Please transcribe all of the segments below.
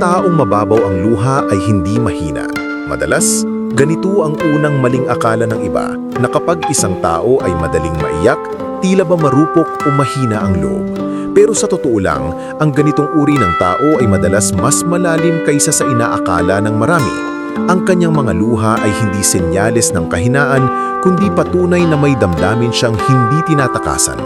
taong mababaw ang luha ay hindi mahina. Madalas, ganito ang unang maling akala ng iba na kapag isang tao ay madaling maiyak, tila ba marupok o mahina ang loob. Pero sa totoo lang, ang ganitong uri ng tao ay madalas mas malalim kaysa sa inaakala ng marami. Ang kanyang mga luha ay hindi senyales ng kahinaan, kundi patunay na may damdamin siyang hindi tinatakasan.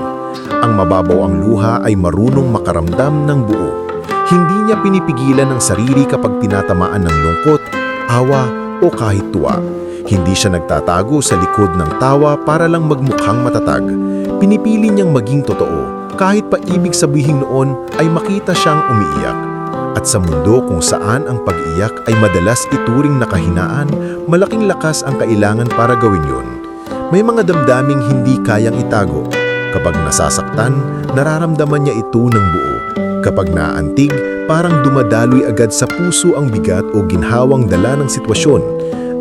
Ang mababaw ang luha ay marunong makaramdam ng buo. Hindi niya pinipigilan ang sarili kapag tinatamaan ng lungkot, awa o kahit tuwa. Hindi siya nagtatago sa likod ng tawa para lang magmukhang matatag. Pinipili niyang maging totoo kahit pa ibig sabihin noon ay makita siyang umiiyak. At sa mundo kung saan ang pag-iyak ay madalas ituring na kahinaan, malaking lakas ang kailangan para gawin yun. May mga damdaming hindi kayang itago. Kapag nasasaktan, nararamdaman niya ito ng buo. Kapag naantig, parang dumadaloy agad sa puso ang bigat o ginhawang dala ng sitwasyon.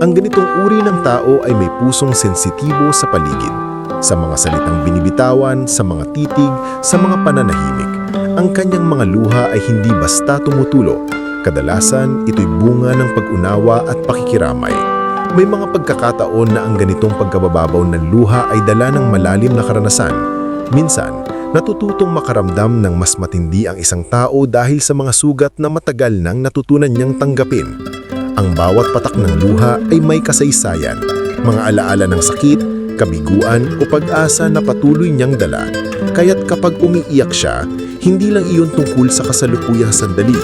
Ang ganitong uri ng tao ay may pusong sensitibo sa paligid. Sa mga salitang binibitawan, sa mga titig, sa mga pananahimik. Ang kanyang mga luha ay hindi basta tumutulo. Kadalasan, ito'y bunga ng pag-unawa at pakikiramay. May mga pagkakataon na ang ganitong pagkabababaw ng luha ay dala ng malalim na karanasan. Minsan, natututong makaramdam ng mas matindi ang isang tao dahil sa mga sugat na matagal nang natutunan niyang tanggapin. Ang bawat patak ng luha ay may kasaysayan, mga alaala ng sakit, kabiguan o pag-asa na patuloy niyang dala. Kaya't kapag umiiyak siya, hindi lang iyon tungkol sa kasalukuyang sandali.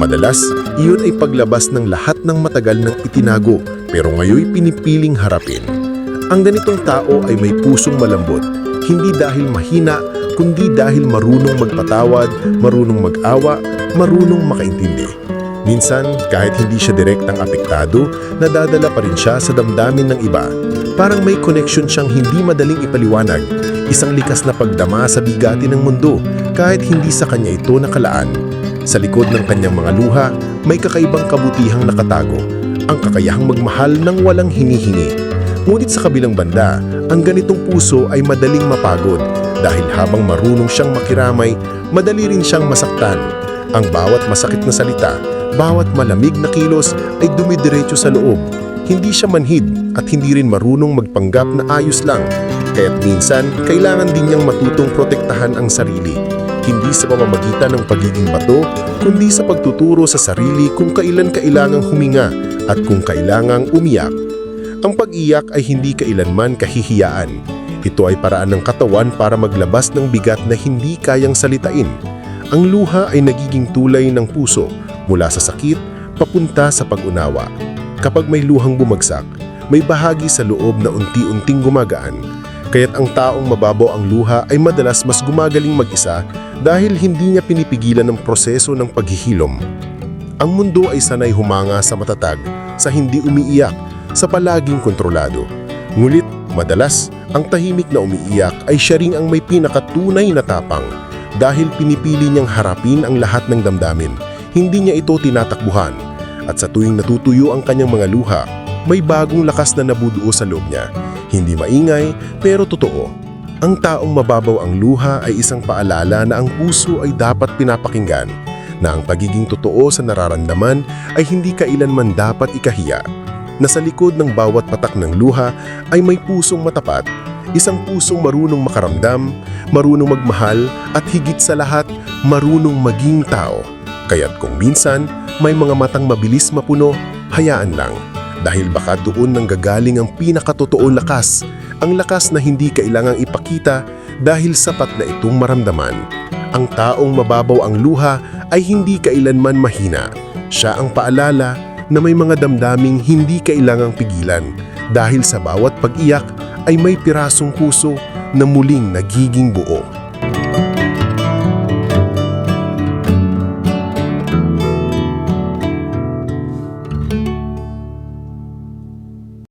Madalas, iyon ay paglabas ng lahat ng matagal nang itinago pero ngayoy pinipiling harapin. Ang ganitong tao ay may pusong malambot, hindi dahil mahina, kundi dahil marunong magpatawad, marunong mag-awa, marunong makaintindi. Minsan, kahit hindi siya direktang apektado, nadadala pa rin siya sa damdamin ng iba. Parang may connection siyang hindi madaling ipaliwanag, isang likas na pagdama sa bigati ng mundo kahit hindi sa kanya ito nakalaan. Sa likod ng kanyang mga luha, may kakaibang kabutihang nakatago, ang kakayahang magmahal ng walang hinihingi. Ngunit sa kabilang banda, ang ganitong puso ay madaling mapagod dahil habang marunong siyang makiramay, madali rin siyang masaktan. Ang bawat masakit na salita, bawat malamig na kilos ay dumidiretso sa loob. Hindi siya manhid at hindi rin marunong magpanggap na ayos lang. Kaya't minsan, kailangan din niyang matutong protektahan ang sarili. Hindi sa pamamagitan ng pagiging bato, kundi sa pagtuturo sa sarili kung kailan kailangang huminga at kung kailangang umiyak. Ang pag-iyak ay hindi kailanman kahihiyaan. Ito ay paraan ng katawan para maglabas ng bigat na hindi kayang salitain. Ang luha ay nagiging tulay ng puso mula sa sakit papunta sa pag-unawa. Kapag may luhang bumagsak, may bahagi sa loob na unti-unting gumagaan. Kaya't ang taong mababaw ang luha ay madalas mas gumagaling mag-isa dahil hindi niya pinipigilan ang proseso ng paghihilom. Ang mundo ay sanay humanga sa matatag, sa hindi umiiyak, sa palaging kontrolado. Ngulit, madalas, ang tahimik na umiiyak ay siya ring ang may pinakatunay na tapang dahil pinipili niyang harapin ang lahat ng damdamin. Hindi niya ito tinatakbuhan at sa tuwing natutuyo ang kanyang mga luha, may bagong lakas na nabuduo sa loob niya. Hindi maingay pero totoo. Ang taong mababaw ang luha ay isang paalala na ang puso ay dapat pinapakinggan, na ang pagiging totoo sa nararamdaman ay hindi kailanman dapat ikahiya na sa likod ng bawat patak ng luha ay may pusong matapat, isang pusong marunong makaramdam, marunong magmahal at higit sa lahat, marunong maging tao. Kaya't kung minsan may mga matang mabilis mapuno, hayaan lang. Dahil baka doon nang gagaling ang pinakatotoo lakas, ang lakas na hindi kailangang ipakita dahil sapat na itong maramdaman. Ang taong mababaw ang luha ay hindi kailanman mahina. Siya ang paalala na may mga damdaming hindi kailangang pigilan dahil sa bawat pag-iyak ay may pirasong puso na muling nagiging buo.